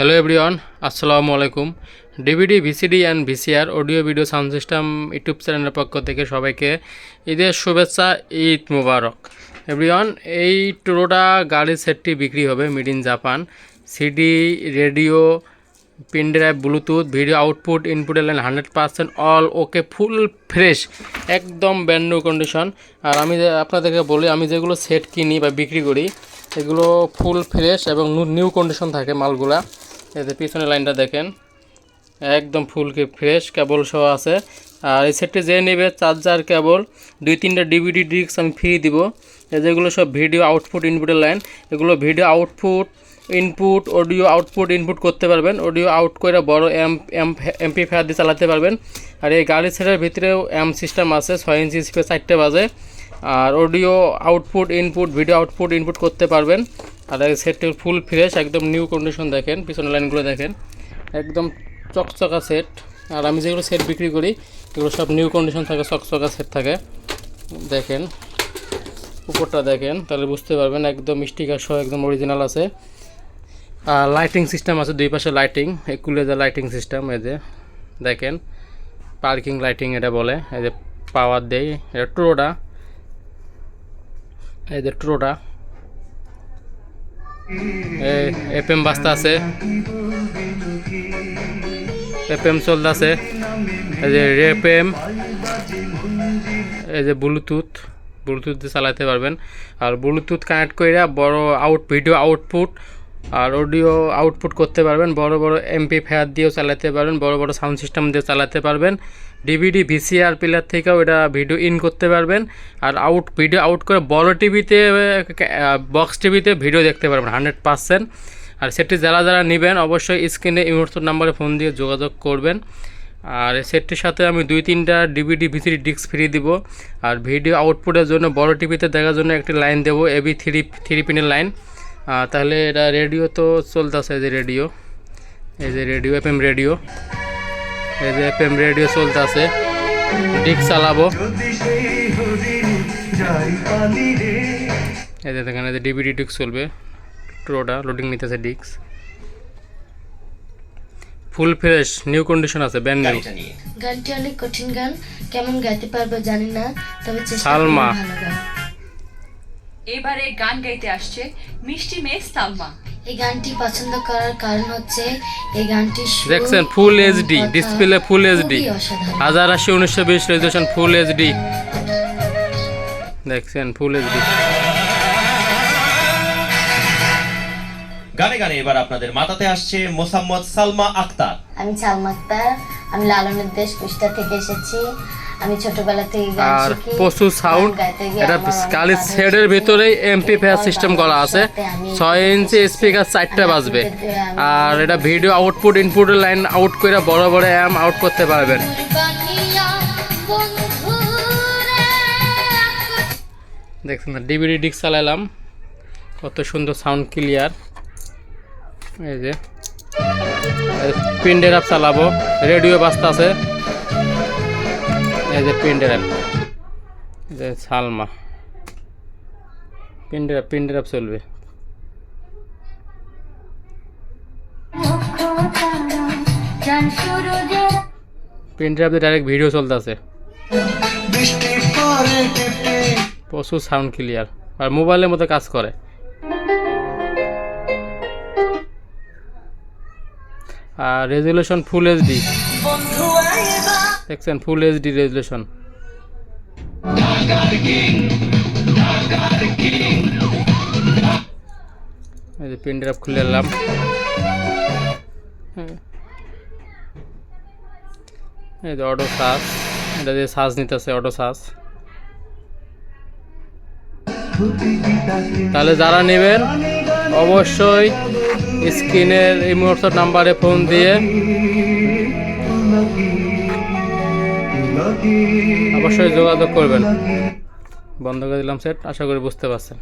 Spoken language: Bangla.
হ্যালো এভরিওয়ান আসসালামু আলাইকুম DVD VCD and VCR audio video sound system YouTube চ্যানেলের পক্ষ থেকে সবাইকে ঈদের শুভেচ্ছা, ঈদ মুবারক। এভরিওয়ান এই টোটোটা গাড়ির সেটটি বিক্রি হবে made in Japan CD radio pen drive bluetooth video output ইনপুটের line hundred percent all okay full fresh একদম ব্যান্ড নিউ কন্ডিশন আর আমি আপনাদেরকে বলি, আমি যেগুলো সেট কিনি বা বিক্রি করি, এগুলো ফুল ফ্রেশ এবং নিউ কন্ডিশন থাকে মালগুলা। এতে পিছনের লাইনটা দেখেন, একদম ফুল ফ্রেশ কেবল সহ আছে। আর এই সেটটি যে নেবে চার্জার কেবল দুই তিনটা ডিভিডি ডিস্ক আমি ফ্রি দিব। যেগুলো সব ভিডিও আউটপুট ইনপুটের লাইন এগুলো video output input audio output input করতে পারবেন। অডিও আউট করে বড় এম এমপি ফায়ার দিয়ে চালাতে পারবেন। আর এই গাড়ি সেটের ভিতরেও এম সিস্টেম আছে, ছয় ইঞ্চি স্পেস চারটে বাজে। আর audio output input video output input করতে পারবেন। আর এই সেটটি ফুল ফ্রেশ একদম নিউ কন্ডিশন দেখেন, পিছনের লাইনগুলো দেখেন। একদম চকচকা সেট আর আমি যেগুলো সেট বিক্রি করি, এগুলো সব নিউ কন্ডিশন থাকে, চকচকা সেট থাকে। দেখেন, উপরটা দেখেন, তাহলে বুঝতে পারবেন, একদম স্টিকার সহ একদম অরিজিনাল আছে। আর লাইটিং সিস্টেম আছে, দুই পাশে লাইটিং এই কুলেজা লাইটিং সিস্টেম এই যে দেখেন পার্কিং লাইটিং এটা বলে, এই যে পাওয়ার দেয়, এটা ট্রোটা এই যে ট্রোটা এফ এম বাস্তা আছে। এফ এম চলতেছে এই যে রেপ এম এই যে ব্লুটুথ। ব্লুটুথ দিয়ে চালাতে পারবেন। আর ব্লুটুথ কানেক্ট করে বড় আউট ভিডিও আউটপুট আর অডিও আউটপুট করতে পারবেন। বড় বড় এমপি ফায়ার দিয়েও চালাতে পারবেন। বড় বড় সাউন্ড সিস্টেম দিয়ে চালাতে পারবেন। ডিভিডি ভিসিআর প্লেয়ার থেকেও এটা ভিডিও ইন করতে পারবেন। আর আউট ভিডিও আউট করে বড় টিভিতে বক্স টিভিতে ভিডিও দেখতে পারবেন হান্ড্রেড পারসেন্ট আর সেটটি যারা যারা নেবেন, অবশ্যই স্ক্রিনে ইমোটসর নাম্বারে ফোন দিয়ে যোগাযোগ করবেন। আর সেটটির সাথে আমি দুই তিনটা ডিভিডি ভিসিডি ডিস্ক ফ্রি দিব। আর ভিডিও আউটপুটের জন্য, বড় টিভিতে দেখার জন্য একটি লাইন দেবো এবি থ্রি থ্রি পিনের লাইন তাহলে এটা রেডিও তো চলতেছে, এই যে রেডিও এই যে রেডিও এফ এম রেডিও এই যে এফ এম রেডিও চলতেছে। ডিস্ক চালাবো। এই যে দেখেন এই যে ডিভিডি ডিস্ক চলবে। ট্রোটা লোডিং নিতেছে disc full fresh new condition আছে ব্যান্ড নিউ গানটি অনেক কঠিন গান কেমন গাইতে পারব জানি না তবে চেষ্টা সালমা। এবারে গান গাইতে আসছে মিষ্টি মেয়ে সালমা। এই গানটি পছন্দ করার কারণ হচ্ছে এই গানটি দেখছেন full HD display full HD হাজার আশি উনিশশো বিশ রেজুলেশন ফুল এইচডি দেখছেন ফুল এইচডি গানে গানে এবার আপনাদের মাথাতে আসছে মোসাম্মদ সালমা আক্তার আমি সালমা আক্তার আমি লালনের দেশ কুষ্টা থেকে এসেছি। আমি ছোটবেলা থেকে আর প্রচুর সাউন্ড এটা বাধা শেডের ভিতরেই এমপি ফেয়ার সিস্টেম করা আছে। ছয় ইঞ্চি স্পিকার চারটা বাজবে। আর এটা ভিডিও আউটপুট ইনপুটের লাইন আউট করে বড় বড় অ্যাম আউট করতে পারবেন। দেখছেন না ডিভিডি ডিস্ক চালালাম কত সুন্দর সাউন্ড ক্লিয়ার এই যে পিন্ডের অ্যাপ চালাবো। রেডিও বাজতে আছে। এই যে পিন্ডের অ্যাপ যে সালমা। পিন্ডের অ্যাপ পিন্ডের অ্যাপ চলবে। পিন্ডের অ্যাপ ডাইরেক্ট ভিডিও চলতেছে। প্রচুর সাউন্ড ক্লিয়ার আর মোবাইলের মতো কাজ করে। আর রেজুলেশন ফুল এইচডি দেখছেন ফুল এইচডি রেজুলেশন এই যে পেন ড্রাইভ খুলে এলাম। হ্যাঁ। এই যে অটো সাজ এটা দিয়ে সাজ নিতেছে অটো সাজ তাহলে যারা নেবেন, অবশ্যই স্ক্রিনের এই মুহূর্তের নাম্বারে ফোন দিয়ে অবশ্যই যোগাযোগ করবেন। বন্ধ করে দিলাম সেট আশা করি বুঝতে পারছেন।